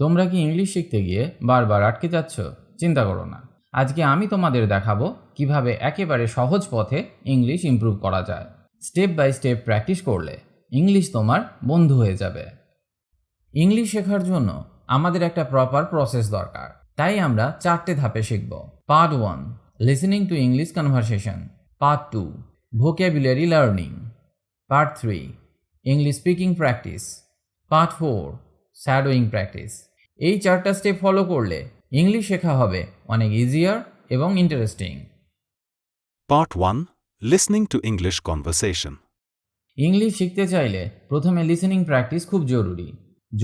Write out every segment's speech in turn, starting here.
তোমরা কি ইংলিশ শিখতে গিয়ে বারবার আটকে যাচ্ছ চিন্তা করো না আজকে আমি তোমাদের দেখাবো কিভাবে একেবারে সহজ পথে ইংলিশ ইম্প্রুভ করা যায় স্টেপ বাই স্টেপ প্র্যাকটিস করলে ইংলিশ তোমার বন্ধু হয়ে যাবে ইংলিশ শেখার জন্য আমাদের একটা প্রপার প্রসেস দরকার তাই আমরা চারটে ধাপে শিখব part one listening to English conversation part two vocabulary learning part three English speaking practice part four shadowing practice এই চারটা স্টেপ ফলো করলে ইংলিশ শেখা হবে অনেক ইজিয়ার এবং interesting part one listening to English conversation English শিখতে চাইলে প্রথমে লিসেনিং প্র্যাকটিস খুব জরুরি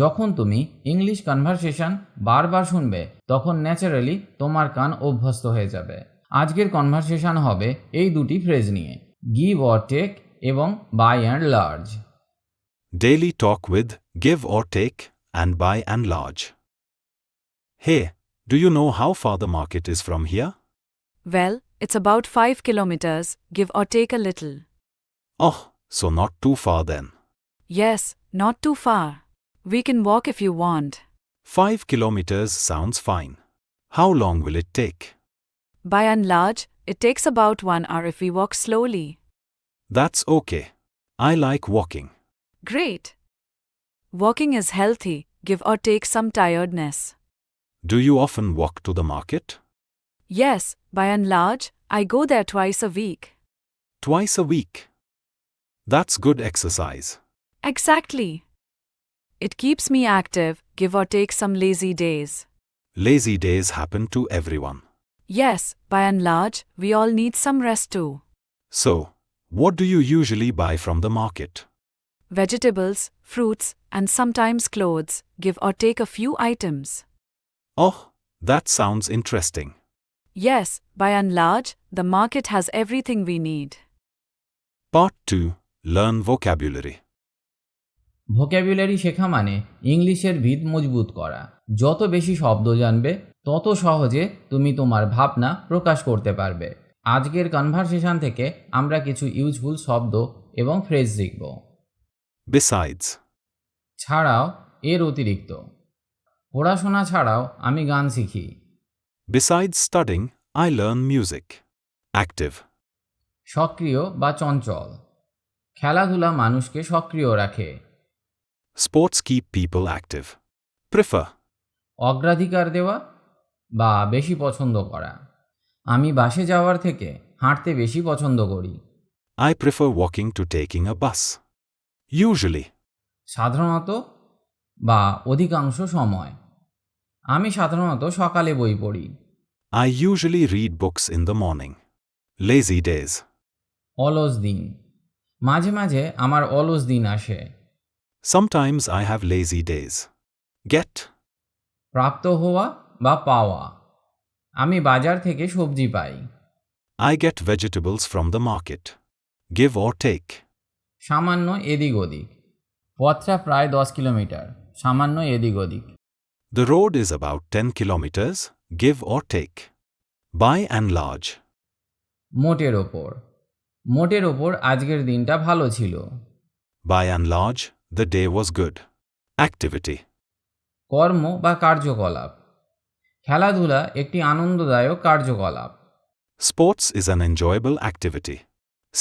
যখন তুমি ইংলিশ কনভারসেশন বারবার শুনবে তখন ন্যাচারালি তোমার কান অভ্যস্ত হয়ে যাবে আজকের কনভারসেশন হবে এই দুটি ফ্রেজ নিয়ে গিভ অর টেক এবং by and large daily talk with give or take and by and large Hey, do you know how far the market is from here? Well, it's about 5 kilometers, give or take a little. Oh, so not too far then. Yes, not too far. We can walk if you want. 5 kilometers sounds fine. How long will it take? By and large, it takes about 1 hour if we walk slowly. That's okay. I like walking. Great. Walking is healthy, give or take some tiredness. Do you often walk to the market? Yes, by and large, I go there twice a week. Twice a week. That's good exercise. Exactly. It keeps me active, give or take some lazy days. Lazy days happen to everyone. Yes, by and large, we all need some rest too. So, what do you usually buy from the market? Vegetables, fruits, and sometimes clothes, give or take a few items. Oh, that sounds interesting. Yes, by and large, the market has everything we need. Part 2 Learn Vocabulary vocabulary শেখা মানে ইংলিশের ভিত মজবুত করা যত বেশি শব্দ জানবে তত সহজে তুমি তোমার ভাবনা প্রকাশ করতে পারবে আজকের কনভারসেশন থেকে আমরা কিছু ইউজফুল শব্দ এবং ফ্রেজ শিখব ছাড়াও এর অতিরিক্ত পড়াশোনা ছাড়াও আমি গান শিখি beside studying I learn music active সক্রিয় বা চঞ্চল খেলাধুলা মানুষকে সক্রিয় রাখে sports keep people active prefer অগ্রাধিকার দেওয়া বা বেশি পছন্দ করা আমি বাসে যাওয়ার থেকে হাঁটতে বেশি পছন্দ করি I prefer walking to taking a bus usually সাধারণত বা অধিকাংশ সময় আমি সাধারণত সকালে বই পড়ি I usually read books in the morning lazy days অলস দিন মাঝে মাঝে আমার অলস দিন আসে sometimes I have lazy days get প্রাপ্ত হওয়া বা পাওয়া আমি বাজার থেকে সবজি পাই I get vegetables from the market give or take সামান্য এদিক ওদিক পথটা প্রায় দশ কিলোমিটার সামান্য এদিক ওদিক The road is about 10 kilometers, give or take. By and large. মোটের ওপর মোটের ওপর আজকের দিনটা ভালো ছিল By and large, the day was good. Activity. কর্ম বা কার্যকলাপ খেলাধুলা একটি আনন্দদায়ক কার্যকলাপ Sports is an enjoyable activity.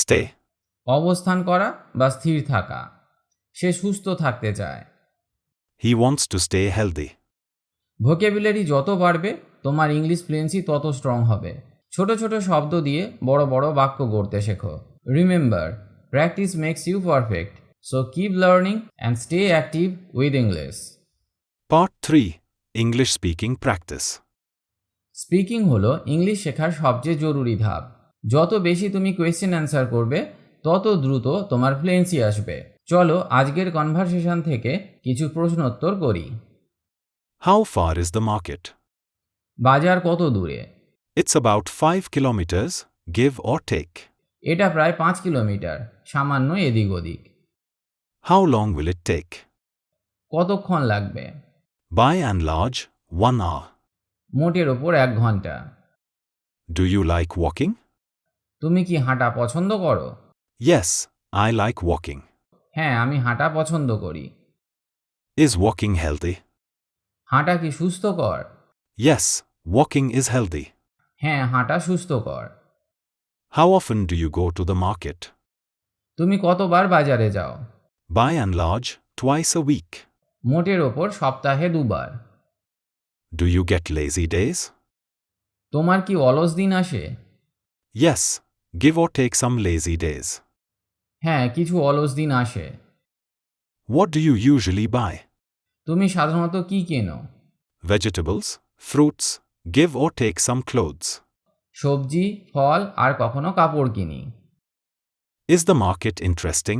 Stay. অবস্থান করা বা স্থির থাকা সে সুস্থ থাকতে চায় He wants to stay healthy. Vocabulary যত বাড়বে তোমার ইংলিশ ফ্লুয়েন্সি তত স্ট্রং হবে ছোট ছোট শব্দ দিয়ে বড় বড় বাক্য গড়তে শেখো remember practice makes you perfect so keep learning and stay active with English part three English speaking practice speaking হলো ইংলিশ শেখার সবচেয়ে জরুরি ধাপ যত বেশি তুমি কোয়েশ্চেন অ্যান্সার করবে তত দ্রুত তোমার ফ্লুয়েন্সি আসবে চলো আজকের কনভারসেশন থেকে কিছু প্রশ্নোত্তর করি How far is the market? বাজার কত দূরে It's about 5 kilometers, give or take. এটা প্রায় পাঁচ কিলোমিটার সামান্য এদিক ওদিক How long will it take? কতক্ষণ লাগবে By and large, 1 hour. মোটের ওপর এক ঘন্টা Do you like walking? তুমি কি হাঁটা পছন্দ করো Yes, I like walking. হ্যাঁ আমি হাঁটা পছন্দ করি Is walking healthy? হাঁটা কি সুস্থকর Yes, walking is healthy. হ্যাঁ হাঁটা সুস্থকর How often do you go to the market? তুমি কতবার বাজারে যাও By and large, twice a week. মোটের ওপর সপ্তাহে দুবার Do you get lazy days? তোমার কি অলস দিন আসে Yes, give or take some lazy days. হ্যাঁ কিছু অলস দিন আসে What do you usually buy? তুমি সাধারণত কি কেনো? Vegetables, fruits, give or take some clothes. সবজি, ফল আর কখনো কাপড় কিনে। Is the market interesting?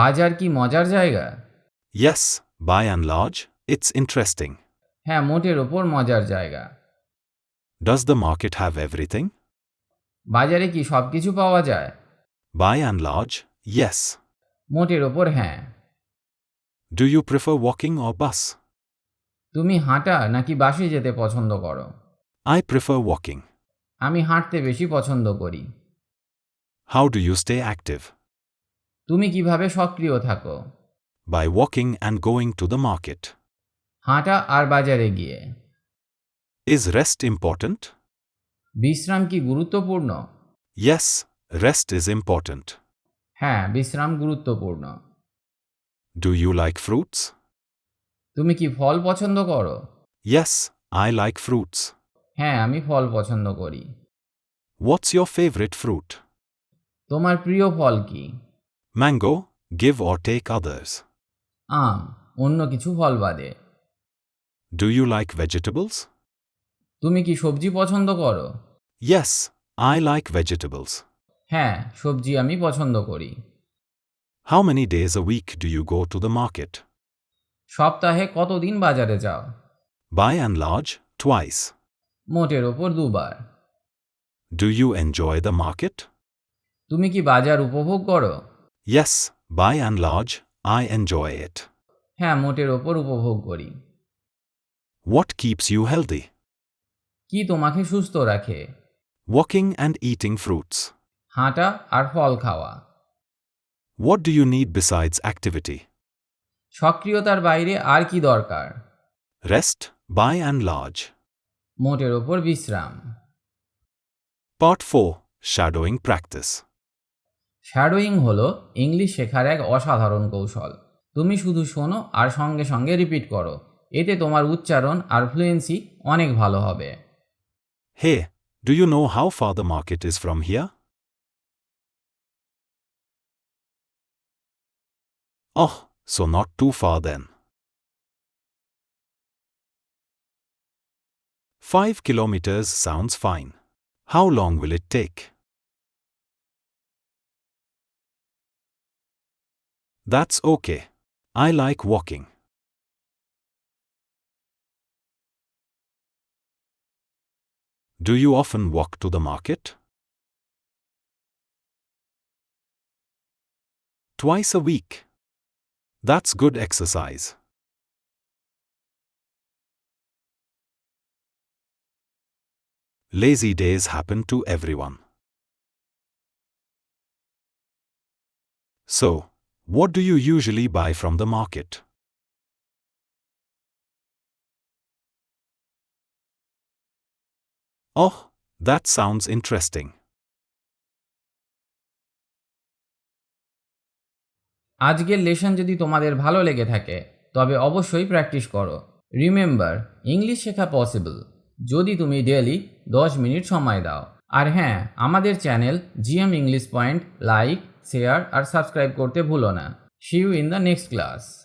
বাজার কি মজার জায়গা? Yes, by and large. It's interesting. হ্যাঁ, মোডের উপর মজার জায়গা। Does the market have everything? বাজারে কি সবকিছু পাওয়া যায়? By and large. ইয়েস। মোডের উপর হ্যাঁ। Do you prefer walking or bus তুমি হাঁটা নাকি বাসে যেতে পছন্দ করো আই প্রেফার ওয়াকিং আমি হাঁটতে বেশি পছন্দ করি how do you stay active তুমি কিভাবে সক্রিয় থাকো by walking and going to the market হাঁটা আর বাজারে গিয়ে ইজ রেস্ট ইম্পর্ট্যান্ট বিশ্রাম কি গুরুত্বপূর্ণ ইয়েস রেস্ট ইজ ইম্পর্ট্যান্ট হ্যাঁ বিশ্রাম গুরুত্বপূর্ণ Do you like fruits? তুমি কি ফল পছন্দ করো Yes, I like fruits. হ্যাঁ আমি ফল পছন্দ করি What's your favorite fruit? তোমার প্রিয় ফল কি Mango, give or take others. আম অন্য কিছু ফল বাদে Do you like vegetables? তুমি কি সবজি পছন্দ করো Yes, I like vegetables. হ্যাঁ সবজি আমি পছন্দ করি how many days a week do you go to the market? সপ্তাহে কতদিন বাজারে যাও By and large, twice. মোটের ওপর দুবার Do you enjoy the market? তুমি কি বাজার উপভোগ করো Yes, by and large, I enjoy it. হ্যাঁ মোটের ওপর উপভোগ করি What keeps you healthy? কি তোমাকে সুস্থ রাখে Walking and eating fruits. হাঁটা আর ফল খাওয়া What do you need besides activity? সক্রিয়তার বাইরে আর কি দরকার Rest, by and large. মোটের ওপর বিশ্রাম Part 4 Shadowing Practice. শ্যাডোয়িং হলো ইংলিশ শেখার এক অসাধারণ কৌশল তুমি শুধু শোনো আর সঙ্গে সঙ্গে রিপিট করো এতে তোমার উচ্চারণ আর ফ্লুয়েন্সি অনেক ভালো হবে Hey, do you know how far the market is from here? Oh, ah, so not too far then. 5 kilometers sounds fine. How long will it take? That's okay. I like walking. Do you often walk to the market? Twice a week. That's good exercise. Lazy days happen to everyone. So, what do you usually buy from the market? Oh, that sounds interesting. আজকের lesson যদি তোমাদের ভালো লেগে থাকে তবে অবশ্যই practice করো remember English শেখা পসিবল যদি তুমি ডেলি দশ মিনিট সময় দাও আর হ্যাঁ আমাদের channel GM English point like share আর সাবস্ক্রাইব করতে ভুলো না see you in the next class